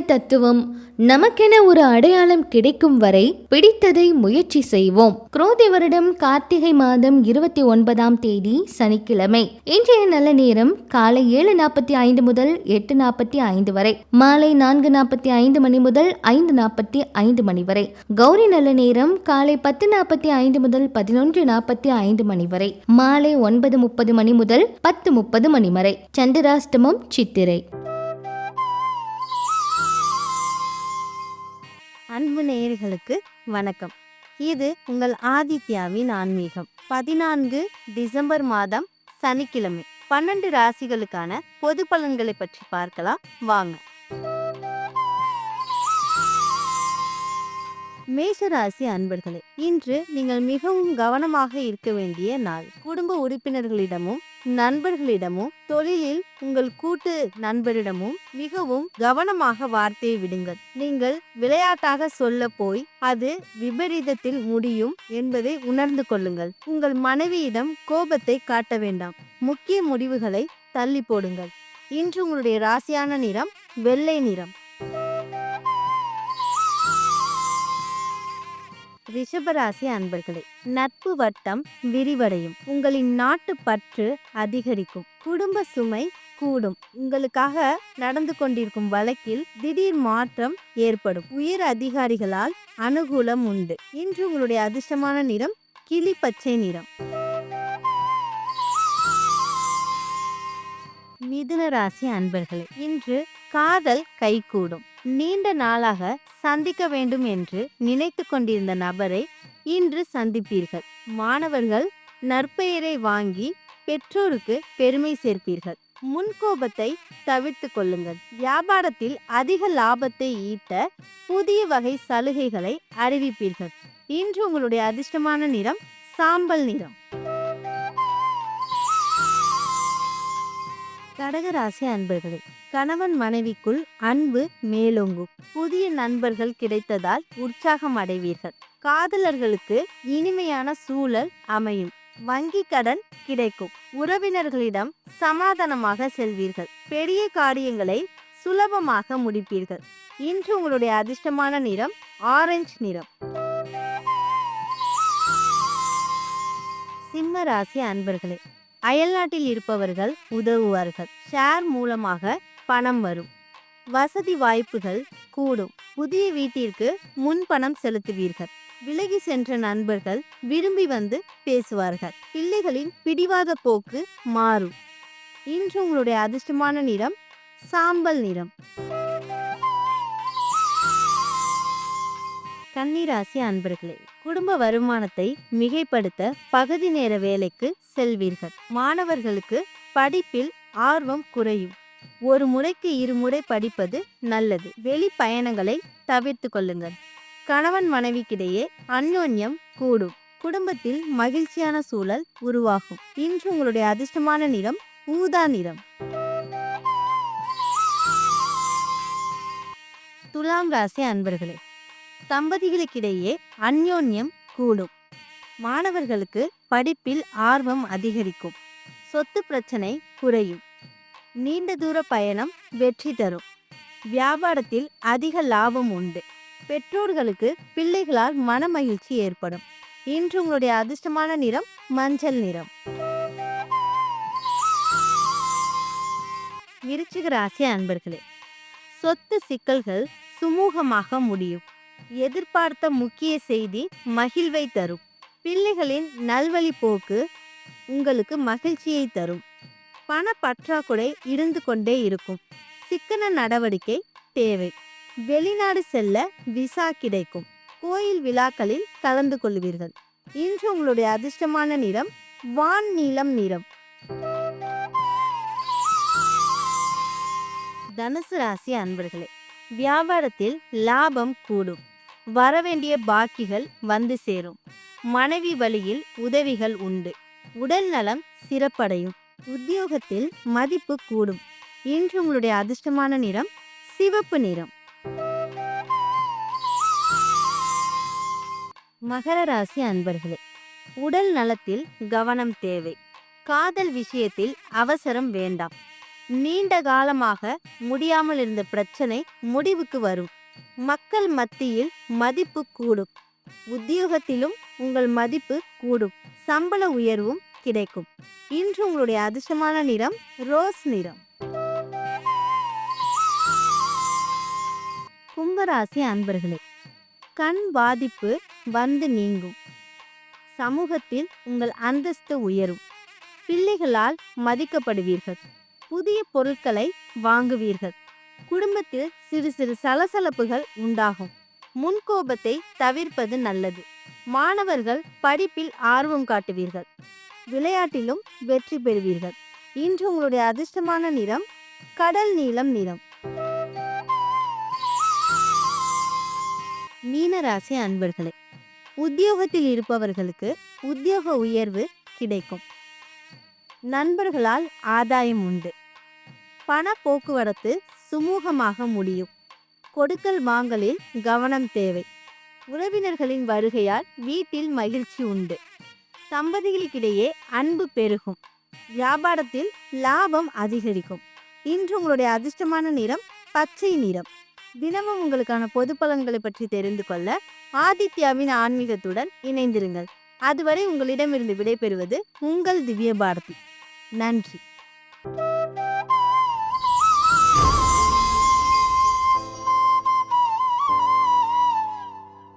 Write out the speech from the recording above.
தத்துவம் நமக்கென ஒரு அடையாளம் கிடைக்கும் வரை பிடித்ததை முயற்சி செய்வோம். குரோதி வருடம் கார்த்திகை மாதம் இருபத்தி ஒன்பதாம் தேதி சனிக்கிழமை. இன்றைய நல்ல நேரம் காலை ஏழு நாற்பத்தி ஐந்து முதல் எட்டு நாற்பத்தி ஐந்து வரை. மாலை நான்கு நாற்பத்தி ஐந்து மணி முதல் ஐந்து நாற்பத்தி ஐந்து மணி வரை. கௌரி நல்ல நேரம் காலை பத்து நாற்பத்தி ஐந்து முதல் பதினொன்று நாற்பத்தி ஐந்து மணி வரை. மாலை ஒன்பது முப்பது மணி முதல் பத்து முப்பது மணி வரை. சந்திராஷ்டமம் சித்திரை. அன்பு நேயர்களுக்கு வணக்கம். இது உங்கள் ஆதித்யாவின் ஆன்மீகம். பதினான்கு டிசம்பர் மாதம் சனிக்கிழமை. பன்னெண்டு ராசிகளுக்கான பொது பலன்களை பற்றி பார்க்கலாம். வாங்க. மேஷராசி அன்பர்களே இன்று நீங்கள் மிகவும் கவனமாக இருக்க வேண்டிய நாள். குடும்ப உறுப்பினர்களிடமும் நண்பர்களிடமும் தொழிலில் உங்கள் கூட்டு நண்பரிடமும் மிகவும் கவனமாக வார்த்தையை விடுங்கள். நீங்கள் விளையாட்டாக சொல்ல போய் அது விபரீதத்தில் முடியும் என்பதை உணர்ந்து கொள்ளுங்கள். உங்கள் மனைவியிடம் கோபத்தை காட்ட வேண்டாம். முக்கிய முடிவுகளை தள்ளி போடுங்கள். இன்று உங்களுடைய ராசியான நிறம் வெள்ளை நிறம். ரிஷபராசி அன்பர்களே நட்பு வட்டம் விரிவடையும். உங்களின் நாட்டு பற்று அதிகரிக்கும். குடும்ப சுமை கூடும். உங்களுக்காக நடந்து கொண்டிருக்கும் வழக்கில் திடீர் மாற்றம் ஏற்படும். உயர் அதிகாரிகளால் அனுகூலம் உண்டு. இன்று உங்களுடைய அதிர்ஷ்டமான நிறம் கிளி பச்சை நிறம். மிதுன ராசி அன்பர்களே இன்று காதல் கைகூடும். நீண்ட நாளாக சந்திக்க வேண்டும் என்று நினைத்து கொண்டிருந்த நபரை இன்று சந்திப்பீர்கள். மாணவர்கள் நற்பெயரை வாங்கி பெற்றோருக்கு பெருமை சேர்ப்பீர்கள். முன்கோபத்தை தவிர்த்து கொள்ளுங்கள். வியாபாரத்தில் அதிக லாபத்தை ஈட்ட புதிய வகை சலுகைகளை அறிவிப்பீர்கள். இன்று உங்களுடைய அதிர்ஷ்டமான நிறம் சாம்பல் நிறம். கடகராசி அன்பர்களே கணவன் மனைவிக்குள் அன்பு மேலோங்கும். புதிய நண்பர்கள் கிடைத்ததால் உற்சாகம் அடைவீர்கள். காதலர்களுக்கு இனிமையான சூழல் அமையும். வங்கி கடன் கிடைக்கும். உறவினர்களிடம் சமாதானமாக செல்வீர்கள். பெரிய காரியங்களை சுலபமாக முடிப்பீர்கள். இன்று உங்களுடைய அதிர்ஷ்டமான நிறம் ஆரஞ்சு நிறம். சிம்ம ராசி அன்பர்களே அயல்நாட்டில் இருப்பவர்கள் உதவுவார்கள். ஷேர் மூலமாக பணம் வரும். வசதி வாய்ப்புகள் கூடும். புதிய வீட்டிற்கு முன் பணம் செலுத்துவீர்கள். விலகி சென்ற நண்பர்கள் விரும்பி வந்து பேசுவார்கள். பிள்ளைகளின் பிடிவாத போக்கு மாறும். இன்று உங்களுடைய அதிர்ஷ்டமான நிறம் சாம்பல் நிறம். கன்னிராசி அன்பர்களே குடும்ப வருமானத்தை மிகைப்படுத்த பகுதி நேர வேலைக்கு செல்வீர்கள். மாணவர்களுக்கு படிப்பில் ஆர்வம் குறையும். ஒரு முறைக்கு இருமுறை படிப்பது நல்லது. வெளி பயணங்களை தவிர்த்து கொள்ளுங்கள். கணவன் மனைவிக்கிடையே அந்யோன்யம் கூடும். குடும்பத்தில் மகிழ்ச்சியான சூழல் உருவாகும். இன்று உங்களுடைய அதிர்ஷ்டமான நிறம் ஊதா நிறம். துலாம் ராசி அன்பர்களே தம்பதிகளுக்கிடையே அந்யோன்யம் கூடும். மாணவர்களுக்கு படிப்பில் ஆர்வம் அதிகரிக்கும். சொத்து பிரச்சனை குறையும். நீண்ட தூர பயணம் வெற்றி தரும். வியாபாரத்தில் அதிக லாபம் உண்டு. பெற்றோர்களுக்கு பிள்ளைகளால் மனமகிழ்ச்சி ஏற்படும். இன்று உங்களுடைய அதிர்ஷ்டமான நிறம் மஞ்சள் நிறம். விருச்சிக ராசி அன்பர்களே சொத்து சிக்கல்கள் சுமூகமாக முடியும். எதிர்பார்த்த முக்கிய செய்தி மகிழ்வை தரும். பிள்ளைகளின் நல்வழி போக்கு உங்களுக்கு மகிழ்ச்சியை தரும். பண பற்றாக்குறை இருந்து கொண்டே இருக்கும். சிக்கன நடவடிக்கை தேவை. வெளிநாடு செல்ல விசா கிடைக்கும். கோயில் விழாக்களில் கலந்து கொள்வீர்கள். இன்று உங்களுடைய அதிர்ஷ்டமான நிறம் வான் நீளம் நிறம். தனுசு ராசி அன்பர்களே வியாபாரத்தில் லாபம் கூடும். வரவேண்டிய பாக்கிகள் வந்து சேரும். மனைவி வழியில் உதவிகள் உண்டு. உடல் நலம் சிறப்படையும். உத்தியோகத்தில் மதிப்பு கூடும். இன்று உங்களுடைய அதிர்ஷ்டமான நிறம் சிவப்பு நிறம். மகர ராசி அன்பர்களே உடல் நலத்தில் கவனம் தேவை. காதல் விஷயத்தில் அவசரம் வேண்டாம். நீண்ட காலமாக முடியாமல் இருந்த பிரச்சனை முடிவுக்கு வரும். மக்கள் மத்தியில் மதிப்பு கூடும். உத்தியோகத்திலும் உங்கள் மதிப்பு கூடும். சம்பள உயர்வும் கிடைக்கும். இன்று உங்களுடைய அதிர்ஷ்டமான நிறம் ரோஸ் நிறம். கும்பராசி அன்பர்களே கண் பாதிப்பு வந்து நீங்கும். சமூகத்தில் உங்கள் அந்தஸ்து உயரும். பிள்ளைகளால் மதிக்கப்படுவீர்கள். புதிய பொருட்களை வாங்குவீர்கள். குடும்பத்தில் சிறு சிறு சலசலப்புகள் உண்டாகும். முன்கோபத்தை தவிர்ப்பது நல்லது. மாணவர்கள் படிப்பில் ஆர்வம் காட்டுவீர்கள். விளையாட்டிலும் வெற்றி பெறுவீர்கள். இன்று உங்களுடைய அதிர்ஷ்டமான நிறம் கடல் நீளம் நிறம். மீனராசி அன்பர்களே உத்தியோகத்தில் இருப்பவர்களுக்கு உத்தியோக உயர்வு கிடைக்கும். நண்பர்களால் ஆதாயம் உண்டு. பண போக்குவரத்து சுமூகமாக முடியும். கொடுக்கல் வாங்கலில் கவனம் தேவை. உறவினர்களின் வருகையால் வீட்டில் மகிழ்ச்சி உண்டு. தம்பதிகளுக்கிடையே அன்பு பெருகும். வியாபாரத்தில் லாபம் அதிகரிக்கும். இன்று உங்களுடைய அதிர்ஷ்டமான நிறம் பச்சை நிறம். தினமும் உங்களுக்கான பொது பலன்களை பற்றி தெரிந்து கொள்ள ஆதித்யாவின் ஆன்மீகத்துடன் இணைந்திருங்கள். அதுவரை உங்களிடமிருந்து விடைபெறுவது உங்கள் திவ்ய பாரதி நன்றி.